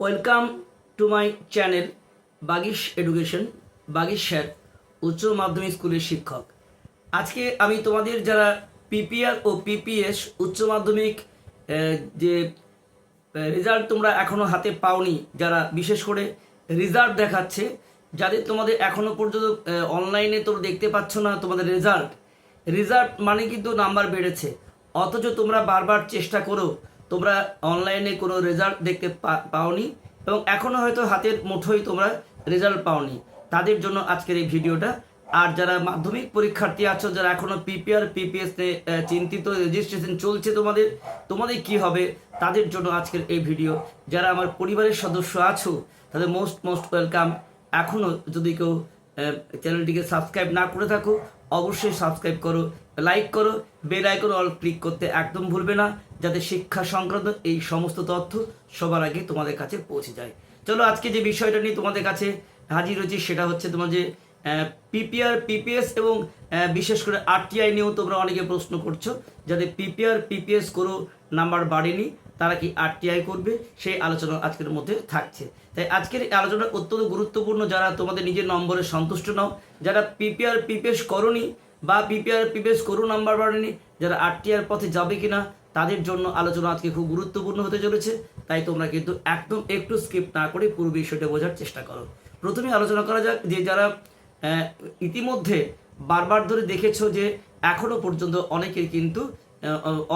Welcome to my channel Bagish education Bagish sir উচ্চ মাধ্যমিক স্কুলের শিক্ষক। আজকে আমি তোমাদের যারা পিপিআর ও পিপিএস উচ্চ মাধ্যমিক যে রেজাল্ট তোমরা এখনও হাতে পাওনি, যারা বিশেষ করে রেজাল্ট দেখাচ্ছে, যাদের তোমাদের এখনও পর্যন্ত অনলাইনে তোমরা দেখতে পাচ্ছ না তোমাদের রেজাল্ট রেজাল্ট মানে কিন্তু নাম্বার বেড়েছে। অথচ তোমরা বারবার চেষ্টা করো তোমরা অনলাইনে কোনো রেজাল্ট দেখতে পাওনি এবং এখনও হয়তো হাতের মুঠোই তোমরা রেজাল্ট পাওনি। তাদের জন্য আজকের এই ভিডিওটা। আর যারা মাধ্যমিক পরীক্ষার্থী আছো, যারা এখনও পিপিআর পিপিএস চিন্তিত রেজিস্ট্রেশন চলছে তোমাদের তোমাদের কি হবে তাদের জন্য আজকের এই ভিডিও। যারা আমার পরিবারের সদস্য আছো, তাদের মোস্ট মোস্ট ওয়েলকাম এখনও যদি কেউ চ্যানেলটিকে সাবস্ক্রাইব না করে থাকো, অবশ্যই সাবস্ক্রাইব করো লাইক করো বেল আইকন অল ক্লিক করতে একদম ভুলবে না। যাতে শিক্ষা সংক্রান্ত এই সমস্ত তথ্য সবার আগে তোমাদের কাছে পৌঁছে যায়। চলো আজকে যে বিষয়টা নিয়ে তোমাদের কাছে হাজির হয়েছি সেটা হচ্ছে তোমার যে পিপিআর পিপিএস এবং বিশেষ করে আরটিআই নিয়েও তোমরা অনেকে প্রশ্ন করছ। যাতে পিপিআর পিপিএস করো, নাম্বার বাড়েনি, তারা কি আরটিআই করবে? সেই আলোচনা আজকের মধ্যে থাকছে। তাই আজকের আলোচনা অত্যন্ত গুরুত্বপূর্ণ। যারা তোমাদের নিজের নম্বরে সন্তুষ্ট নাও, যারা পিপিআর পিপিএস করনি বা পিপিআর পিপিএস করো, নাম্বার বাড়েনি, যারা আরটিআর পথে যাবে কিনা তাদের জন্য আলোচনা আজকে খুব গুরুত্বপূর্ণ হতে চলেছে, তাই তোমরা কিন্তু একদম একটু স্কিপ না করে পুরো বিষয়টা বোঝার চেষ্টা করো। প্রথমে আলোচনা করা যাক যে যারা ইতিমধ্যে বারবার ধরে দেখেছ যে এখনও পর্যন্ত অনেকের কিন্তু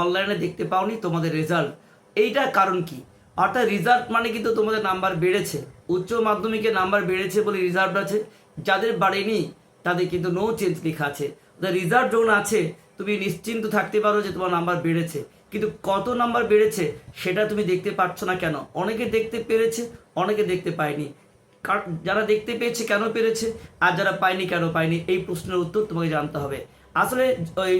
অনলাইনে দেখতে পাওনি তোমাদের রেজাল্ট এইটার কারণ কি? অর্থাৎ রেজাল্ট মানে কিন্তু তোমাদের নাম্বার বেড়েছে, উচ্চ মাধ্যমিকে নাম্বার বেড়েছে বলে রিজার্ভ আছে, যাদের বাড়েনি তাদের কিন্তু নো চেঞ্জ লেখা আছে। রিজার্ভ যখন আছে তুমি নিশ্চিন্ত থাকতে পারো যে তোমার নাম্বার বেড়েছে। কিন্তু কত নাম্বার বেড়েছে সেটা তুমি দেখতে পাচ্ছ না কেন? অনেকে দেখতে পেরেছে, অনেকে দেখতে পায়নি। যারা দেখতে পেয়েছে কেন পেরেছে, আর যারা পায়নি কেন পায়নি, এই প্রশ্নের উত্তর তোমাকে জানতে হবে। আসলে ওই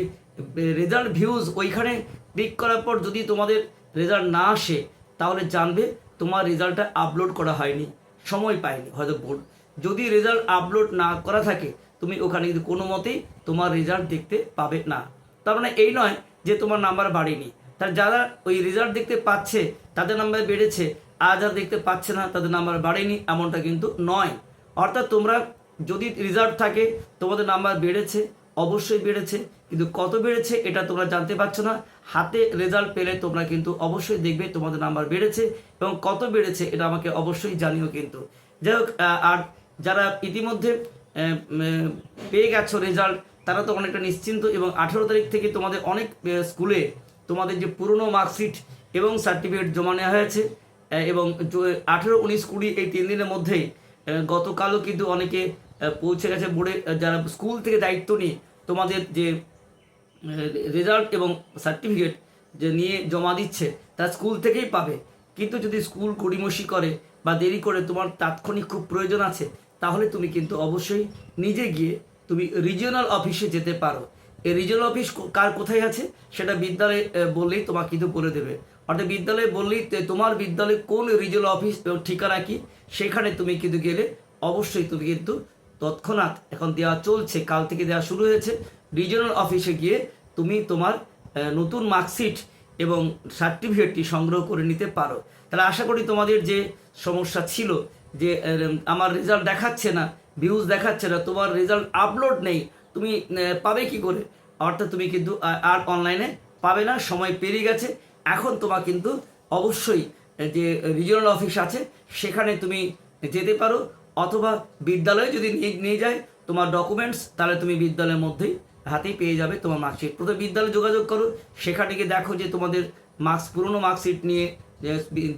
রেজাল্ট ভিউজ ওইখানে ক্লিক করার পর যদি তোমাদের রেজাল্ট না আসে, তাহলে জানবে তোমার রেজাল্টটা আপলোড করা হয়নি, সময় পায়নি, হয়তো বোর্ড যদি রেজাল্ট আপলোড না করা থাকে তুমি ওখানে কিন্তু কোনো মতেই তোমার রেজাল্ট দেখতে পাবে না। তার মানে এই নয় যে তোমার নাম্বার বাড়েনি। তার যারা ওই রেজাল্ট দেখতে পাচ্ছে, তাদের নাম্বার বেড়েছে, আর যারা দেখতে পাচ্ছে না, তাদের নাম্বার বাড়েনি, এমনটা কিন্তু নয়। অর্থাৎ তোমরা যদি রেজাল্ট থাকে, তোমাদের নাম্বার বেড়েছে, অবশ্যই বেড়েছে, কিন্তু কত বেড়েছে এটা তোমরা জানতে পারছ না। হাতে রেজাল্ট পেলে তোমরা কিন্তু অবশ্যই দেখবে তোমাদের নাম্বার বেড়েছে এবং কত বেড়েছে এটা আমাকে অবশ্যই জানিও কিন্তু। যাই হোক আর যারা ইতিমধ্যে পেয়ে গেছো রেজাল্ট তারা তো অনেকটা নিশ্চিন্ত এবং আঠেরো তারিখ থেকে তোমাদের অনেক স্কুলে তোমাদের যে পুরনো মার্কশিট এবং সার্টিফিকেট জমা নেওয়া হয়েছে। এবং আঠেরো উনিশ কুড়ি এই তিন দিনের মধ্যেই গতকালও কিন্তু অনেকে পৌঁছে গেছে বোর্ডে। যারা স্কুল থেকে দায়িত্ব নিয়ে তোমাদের যে রেজাল্ট এবং সার্টিফিকেট যে নিয়ে জমা দিচ্ছে, তা স্কুল থেকেই পাবে। কিন্তু যদি স্কুল গড়িমসি করে বা দেরি করে তোমার তাৎক্ষণিক খুব প্রয়োজন আছে তাহলে তুমি কিন্তু অবশ্যই নিজে গিয়ে তুমি রিজিওনাল অফিসে যেতে পারো। এই রিজিওনাল অফিস কার কোথায় আছে সেটা বিদ্যালয়ে বললেই তোমাকে কিন্তু বলে দেবে। অর্থাৎ বিদ্যালয়ে বললেই তোমার বিদ্যালয়ে কোন রিজিওনাল অফিস ঠিকানা কি সেখানে তুমি কিন্তু গেলে অবশ্যই তুমি কিন্তু তৎক্ষণাৎ এখন দেওয়া চলছে, কাল থেকে দেওয়া শুরু হয়েছে। রিজিওনাল অফিসে গিয়ে তুমি তোমার নতুন মার্কশিট এবং সার্টিফিকেটটি সংগ্রহ করে নিতে পারো। তাহলে আশা করি তোমাদের যে সমস্যা ছিল যে আমার রেজাল্ট দেখাচ্ছে না ভিউজ দেখাচ্ছে না, তোমার রেজাল্ট আপলোড নেই, তুমি পাবে কি করে? অর্থাৎ তুমি কিন্তু আর অনলাইনে পাবে না, সময় পেরিয়ে গেছে। এখন তোমার কিন্তু অবশ্যই যে রিজিওনাল অফিস আছে, সেখানে তুমি যেতে পারো, অথবা বিদ্যালয়ে যদি নিয়ে যায়, তোমার ডকুমেন্টস তাহলে তুমি বিদ্যালয়ের মধ্যেই হাতেই পেয়ে যাবে তোমার মার্কশিট প্রথমে বিদ্যালয়ে যোগাযোগ করো, সেখানে গিয়ে দেখো যে তোমাদের মার্কস পুরনো মার্কশিট নিয়ে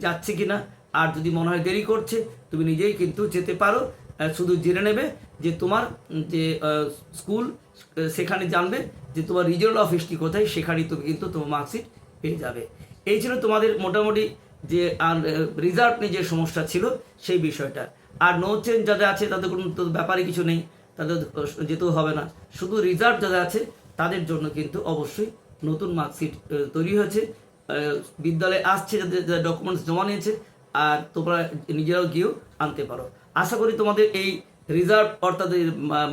যাচ্ছে কিনা। আর যদি মনে হয় দেরি করছে, তুমি নিজেই কিন্তু যেতে পারো। শুধু জেনে নেবে যে তোমার যে স্কুল সেখানে জানবে যে তোমার রিজিওনাল অফিসটি কোথায়, সেখানেই তুমি কিন্তু তোমার মার্কশিট পেয়ে যাবে। এই ছিল তোমাদের মোটামুটি যে, আর রিজাল্ট নিয়ে যে সমস্যা ছিল সেই বিষয়টা। আর নো চেঞ্জ যাদের আছে তাদের কোনো ব্যাপারে কিছু নেই। তাদের যেতেও হবে না। শুধু রিজাল্ট যাদের আছে, তাদের জন্য কিন্তু অবশ্যই নতুন মার্কশিট তৈরি হয়েছে। বিদ্যালয়ে আসছে, যাদের ডকুমেন্টস জমা নিয়েছে আর তোমরা নিজেরাও গিয়েও আনতে পারো। আশা করি তোমাদের এই রিজার্ভ অর্থাৎ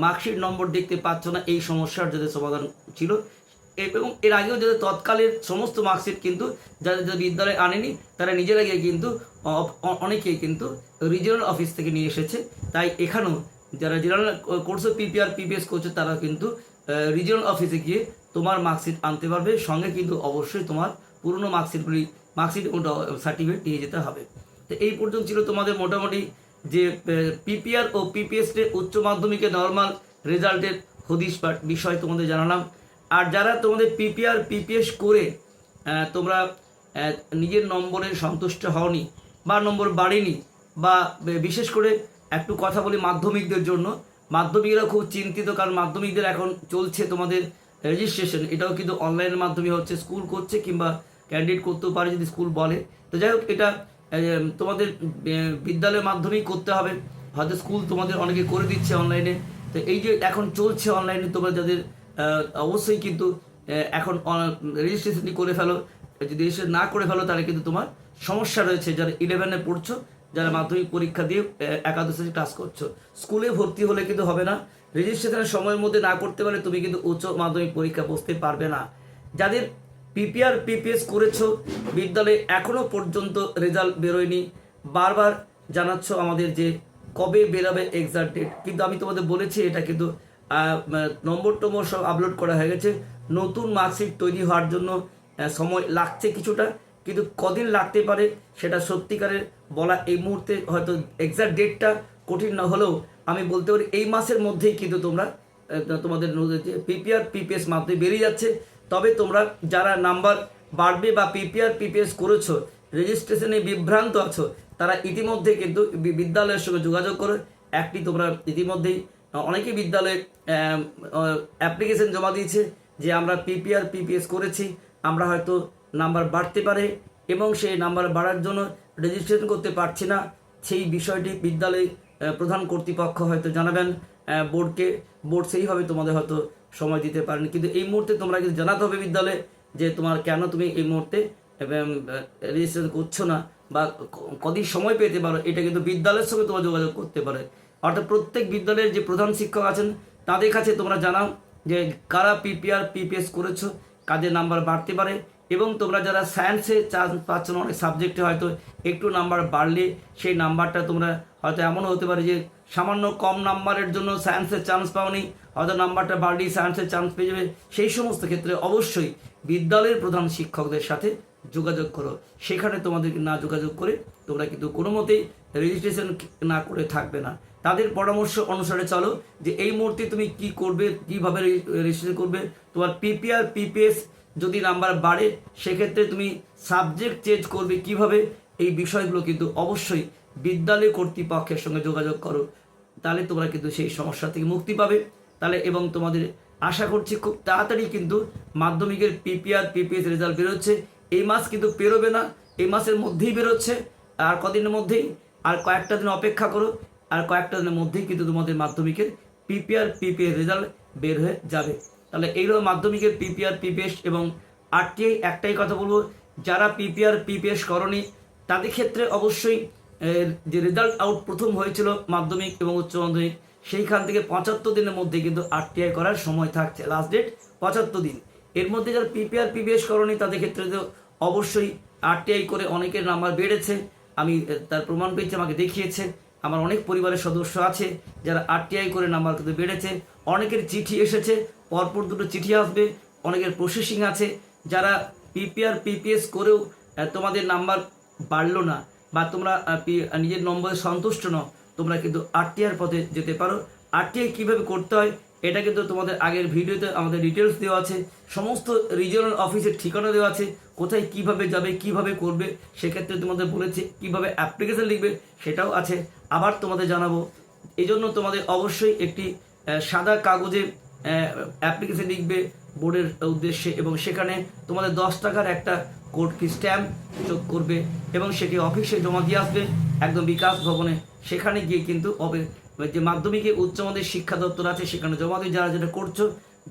মার্কশিট নম্বর দেখতে পাচ্ছ না, এই সমস্যার যাদের সমাধান ছিল। এবং এর আগেও যাদের তৎকালের সমস্ত মার্কশিট কিন্তু যাদের যাদের বিদ্যালয়ে আনেনি, তারা নিজেরা গিয়ে কিন্তু অনেকেই কিন্তু রিজিওনাল অফিস থেকে নিয়ে এসেছে। তাই এখানেও যারা জেনারেল কোর্স পিপিআর পিপিএস করছে তারা কিন্তু রিজিওনাল অফিসে গিয়ে তোমার মার্কশিট আনতে পারবে। সঙ্গে কিন্তু অবশ্যই তোমার পুরনো মার্কশিটগুলি, মার্কশিট সার্টিফিকেট নিয়ে যেতে হবে। তো এই পর্যন্ত ছিল তোমাদের মোটামুটি যে পিপিআর ও পিপিএস এর উচ্চ মাধ্যমিকে নর্মাল রেজাল্টের হদিশ বিষয় তোমাদের জানালাম। আর যারা তোমাদের পিপিআর পিপিএস করে তোমরা নিজের নম্বরে সন্তুষ্ট হওনি বা নম্বর বাড়েনি বা বিশেষ করে একটু কথা বলি মাধ্যমিকদের জন্য। মাধ্যমিকরা খুব চিন্তিত কারণ মাধ্যমিকদের এখন চলছে তোমাদের রেজিস্ট্রেশন এটাও কিন্তু অনলাইনের মাধ্যমে হচ্ছে স্কুল করছে কিংবা ক্যান্ডিডেট করতেও পারে যদি স্কুল বলে। তো যাই হোক, এটা তোমাদের বিদ্যালয়ের মাধ্যমেই করতে হবে। হয়তো স্কুল তোমাদের অনেকে করে দিচ্ছে অনলাইনে। তো এই যে এখন চলছে অনলাইনে তোমরা যাদের অবশ্যই কিন্তু এখন রেজিস্ট্রেশনটি করে ফেলো। যদি রেজিস্ট্রেশন না করে ফেলো, তাহলে কিন্তু তোমার সমস্যা রয়েছে। যারা ইলেভেনে পড়ছো, যারা মাধ্যমিক পরীক্ষা দিয়ে একাদশ ক্লাস করছ, স্কুলে ভর্তি হলে কিন্তু হবে না। রেজিস্ট্রেশনের সময়ের মধ্যে না করতে পারলে তুমি কিন্তু উচ্চ মাধ্যমিক পরীক্ষা বসতে পারবে না। যাদের পিপিআর, পিপিএস করেছ, বিদ্যালয়ে এখনও পর্যন্ত রেজাল্ট বেরোয়নি। বারবার জানাচ্ছ আমাদের যে কবে বেরাবে এক্সাক্ট ডেট কিন্তু আমি তোমাদের বলেছি, এটা কিন্তু নম্বর টম্বর সব আপলোড করা হয়ে গেছে। নতুন মার্কশিট তৈরি হওয়ার জন্য সময় লাগছে কিছুটা, কিন্তু কদিন লাগতে পারে সেটা সত্যিকারের বলা এই মুহূর্তে হয়তো এক্সাক্ট ডেটটা কঠিন না হলেও আমি বলতে পারি, এই মাসের মধ্যেই কিন্তু তোমরা তোমাদের পিপিআর, পিপিএস মাধ্যমে বেরিয়ে যাচ্ছে। তবে তোমরা যারা নাম্বার বাড়বে বা পিপিআর পিপিএস করেছ রেজিস্ট্রেশনে বিভ্রান্ত আছো, তারা ইতিমধ্যে কিন্তু বিদ্যালয়ের সঙ্গে যোগাযোগ করো। একটি তোমরা ইতিমধ্যেই অনেকেই বিদ্যালয়ে অ্যাপ্লিকেশন জমা দিয়েছে যে আমরা পিপিআর পিপিএস করেছি, আমরা হয়তো নাম্বার বাড়তে পারে এবং সেই নাম্বার বাড়ার জন্য রেজিস্ট্রেশন করতে পারছি না। সেই বিষয়টি বিদ্যালয় প্রধান কর্তৃপক্ষ হয়তো জানাবেন বোর্ডকে বোর্ড সেইভাবে তোমাদের হয়তো সময় দিতে পারেন। কিন্তু এই মুহূর্তে তোমরা কিন্তু জানাতে হবে বিদ্যালয়ে, যে তোমার কেন তুমি এই মুহূর্তে রেজিস্ট্রেশন করছ না বা কদিন সময় পেতে পারো, এটা কিন্তু বিদ্যালয়ের সঙ্গে তোমরা যোগাযোগ করতে পারে। অর্থাৎ প্রত্যেক বিদ্যালয়ের যে প্রধান শিক্ষক আছেন, তাদের কাছে তোমরা জানাও যে কারা পিপিআর পিপিএস করেছ, কাদের নাম্বার বাড়তে পারে এবং তোমরা যারা সায়েন্সে চান্স পাচ্ছ না, অনেক সাবজেক্টে হয়তো একটু নাম্বার বাড়লে সেই নাম্বারটা তোমরা হয়তো এমনও হতে পারে যে সামান্য কম নাম্বারের জন্য সায়েন্সের চান্স পাওনি, হয়তো নাম্বারটা বাড়লেই সায়েন্সের চান্স পেয়ে যাবে। সেই সমস্ত ক্ষেত্রে অবশ্যই বিদ্যালয়ের প্রধান শিক্ষকদের সাথে যোগাযোগ করো। সেখানে তোমাদেরকে না যোগাযোগ করে তোমরা কিন্তু কোনো মতেই রেজিস্ট্রেশন না করে থাকবে না। তাদের পরামর্শ অনুসারে চলো যে এই মুহূর্তে তুমি কি করবে, কীভাবে রেজিস্ট্রেশন করবে? তোমার পিপিআর পিপিএস যদি নাম্বার বাড়ে, সেক্ষেত্রে তুমি সাবজেক্ট চেঞ্জ করবে কীভাবে? এই বিষয়গুলো কিন্তু অবশ্যই বিদ্যালয় কর্তৃপক্ষের সঙ্গে যোগাযোগ করো। তাহলে তোমরা কিন্তু সেই সমস্যা থেকে মুক্তি পাবে। তাহলে এবং তোমাদের আশা করছি খুব তাড়াতাড়ি কিন্তু মাধ্যমিকের পিপিআর পিপিএস রেজাল্ট বেরোচ্ছে। এই মাস কিন্তু পেরোবে না, এই মাসের মধ্যেই বেরোচ্ছে। আর কদিনের মধ্যেই? আর কয়েকটা দিন অপেক্ষা করো। আর কয়েকটা দিনের মধ্যেই কিন্তু তোমাদের মাধ্যমিকের পিপিআর পিপিএস রেজাল্ট বের হয়ে যাবে। তাহলে এইগুলো মাধ্যমিকের পিপিআর পিপিএস এবং আরটিআই একটাই কথা বলব, যারা পিপিআর পিপিএস করনি, তাদের ক্ষেত্রে অবশ্যই যে রেজাল্ট আউট প্রথম হয়েছিল মাধ্যমিক এবং উচ্চ মাধ্যমিক, সেইখান থেকে পঁচাত্তর দিনের মধ্যে কিন্তু আরটিআই করার সময় থাকছে লাস্ট ডেট পঁচাত্তর দিন। এর মধ্যে যারা পিপিআর পিপিএস করনি, তাদের ক্ষেত্রে তো অবশ্যই আরটিআই করে অনেকের নাম্বার বেড়েছে, আমি তার প্রমাণ পেয়েছি, আমাকে দেখিয়েছে, আমার অনেক পরিবারের সদস্য আছে, যারা আরটিআই করে নাম্বার কিন্তু বেড়েছে, অনেকের চিঠি এসেছে পরপর দুটো চিঠি আসবে, অনেকের প্রসেসিং আছে, যারা পিপিআর পিপিএস করেও তোমাদের নাম্বার বাড়লো না, বা তোমরা নিজের নম্বরে সন্তুষ্ট নও, তোমরা কিন্তু আরটিআর পথে যেতে পারো। আরটিআই কীভাবে করতে হয়, এটা কিন্তু তোমাদের আগের ভিডিওতে আমাদের ডিটেলস দেওয়া আছে, সমস্ত রিজিওনাল অফিসের ঠিকানা দেওয়া আছে, কোথায় কীভাবে যাবে, কীভাবে করবে, সেক্ষেত্রে তোমাদের বলেছে কীভাবে অ্যাপ্লিকেশন লিখবে, সেটাও আছে, আবার তোমাদের জানাব। এই জন্য তোমাদের অবশ্যই একটি সাদা কাগজে অ্যাপ্লিকেশন লিখবে বোর্ডের উদ্দেশ্যে এবং সেখানে তোমাদের দশ টাকার একটা কোড কি স্ট্যাম্প যোগ করবে এবং সেটি অফিসে জমা দিয়ে আসবে একদম বিকাশ ভবনে। সেখানে গিয়ে কিন্তু যে মাধ্যমিকে উচ্চ মাধ্যমিক শিক্ষা দপ্তর আছে, সেখানে জমা দিয়ে যারা যেটা করছ,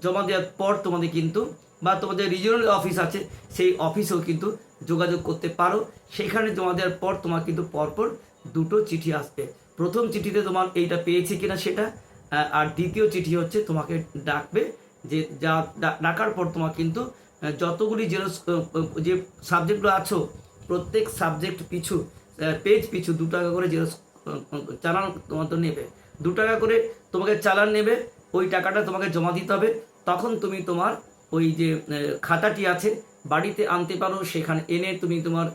জমা দেওয়ার পর তোমাদের কিন্তু বা তোমাদের রিজিওনাল অফিস আছে, সেই অফিসেও কিন্তু যোগাযোগ করতে পারো। সেখানে জমা দেওয়ার পর তোমার কিন্তু পরপর দুটো চিঠি আসবে। প্রথম চিঠিতে তোমার এইটা পেয়েছি কিনা সেটা আর দ্বিতীয় চিঠি হচ্ছে, তোমাকে ডাকবে যে যা ডাকার পর তোমার কিন্তু যতগুলি জেরক্স যে সাবজেক্টগুলো আছো, প্রত্যেক সাবজেক্ট পিছু পেজ পিছু দু টাকা করে জেরক্স চালান তোমার তো নেবে। দু টাকা করে তোমাকে চালান নেবে, ওই টাকাটা তোমাকে জমা দিতে হবে। তখন তুমি তোমার ওই যে খাতাটি আছে, বাড়িতে আনতে পারো, সেখানে এনে তুমি তোমার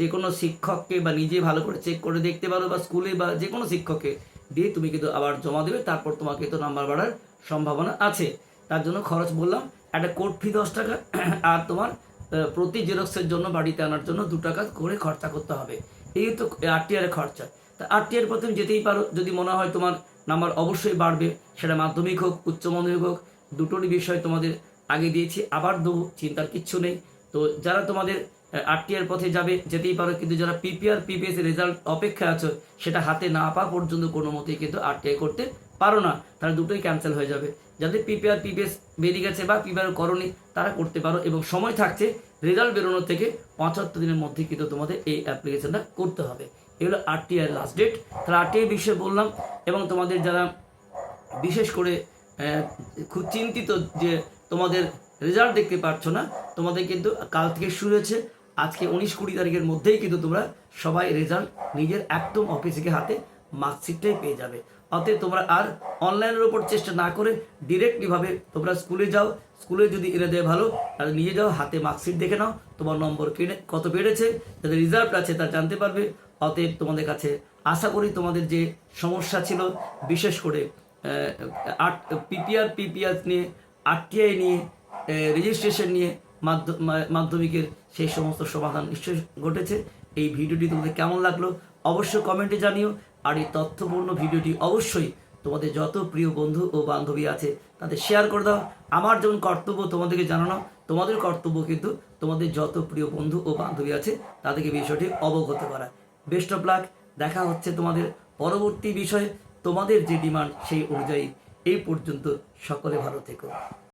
যে কোনো শিক্ষককে বা নিজে ভালো করে চেক করে দেখতে পারো বা স্কুলে বা যে কোনো শিক্ষককে দিয়ে তুমি কিন্তু আবার জমা দেবে, তারপর তোমাকে তো নাম্বার বাড়ার সম্ভাবনা আছে। তার জন্য খরচ বললাম, একটা কোর্ট ফি দশ টাকা, আর তোমার প্রতি জেরক্সের জন্য বাড়িতে আনার জন্য দু টাকা করে খরচা করতে হবে। এই তো আরটিআর খরচা। তা আরটিআর প্রথম যেতেই পারো, যদি মনে হয় তোমার নাম্বার অবশ্যই বাড়বে, সেটা মাধ্যমিক হোক, উচ্চ মাধ্যমিক হোক, দুটোরই বিষয় তোমাদের আগে দিয়েছি, আবার দেবো, চিন্তার কিচ্ছু নেই। তো যারা তোমাদের আরটিআর পথে যাবে, যেতেই পারো। কিন্তু যারা পিপিআর পিপিএস রেজাল্ট অপেক্ষা আছো, সেটা হাতে না পাওয়া পর্যন্ত কোনো মতেই কিন্তু আরটিআই করতে পারো না। তাহলে দুটোই ক্যান্সেল হয়ে যাবে। যাদের পিপিআর পিপিএস বেরিয়ে গেছে বা পিপিআর করনি, তারা করতে পারো এবং সময় থাকছে রেজাল্ট বেরোনোর থেকে পঁচাত্তর দিনের মধ্যে কিন্তু তোমাদের এই অ্যাপ্লিকেশনটা করতে হবে। এগুলো আরটিআই লাস্ট ডেট তাহলে আরটিআই বিষয়ে বললাম, এবং তোমাদের যারা বিশেষ করে খুব চিন্তিত যে তোমাদের রেজাল্ট দেখতে পাচ্ছ না, তোমাদের কিন্তু কাল থেকে শুরু হয়েছে। আজকে উনিশ কুড়ি তারিখের মধ্যেই কিন্তু তোমরা সবাই রেজাল্ট নিজের একদম অফিসে হাতে মার্কশিটটাই পেয়ে যাবে। অতএব তোমরা আর অনলাইনের ওপর চেষ্টা না করে ডিরেক্টলিভাবে তোমরা স্কুলে যাও স্কুলে যদি এনে দেয় ভালো, তাহলে নিয়ে যাও, হাতে মার্কশিট দেখে নাও, তোমার নম্বর কত বেড়েছে যাদের রিজাল্ট আছে তা জানতে পারবে। অতএব তোমাদের কাছে আশা করি তোমাদের যে সমস্যা ছিল, বিশেষ করে আট পিপিআর পিপিআর নিয়ে আরটিআই নিয়ে রেজিস্ট্রেশন নিয়ে মাধ্যমিকের সেই সমস্ত সমাধান নিশ্চয়ই ঘটেছে। এই ভিডিওটি তোমাদের কেমন লাগল অবশ্যই কমেন্টে জানিও। আর এই তথ্যপূর্ণ ভিডিওটি অবশ্যই তোমাদের যত প্রিয় বন্ধু ও বান্ধবী আছে, তাদের শেয়ার করে দাও। আমার যেমন কর্তব্য তোমাদেরকে জানানো, তোমাদের কর্তব্য কিন্তু তোমাদের যত প্রিয় বন্ধু ও বান্ধবী আছে, তাদেরকে বিষয়টি অবগত করা। বেস্ট অফ লাক দেখা হচ্ছে তোমাদের পরবর্তী বিষয়ে। তোমাদের যে ডিমান্ড সেই অনুযায়ী। এই পর্যন্ত সকলে ভালো থেকো।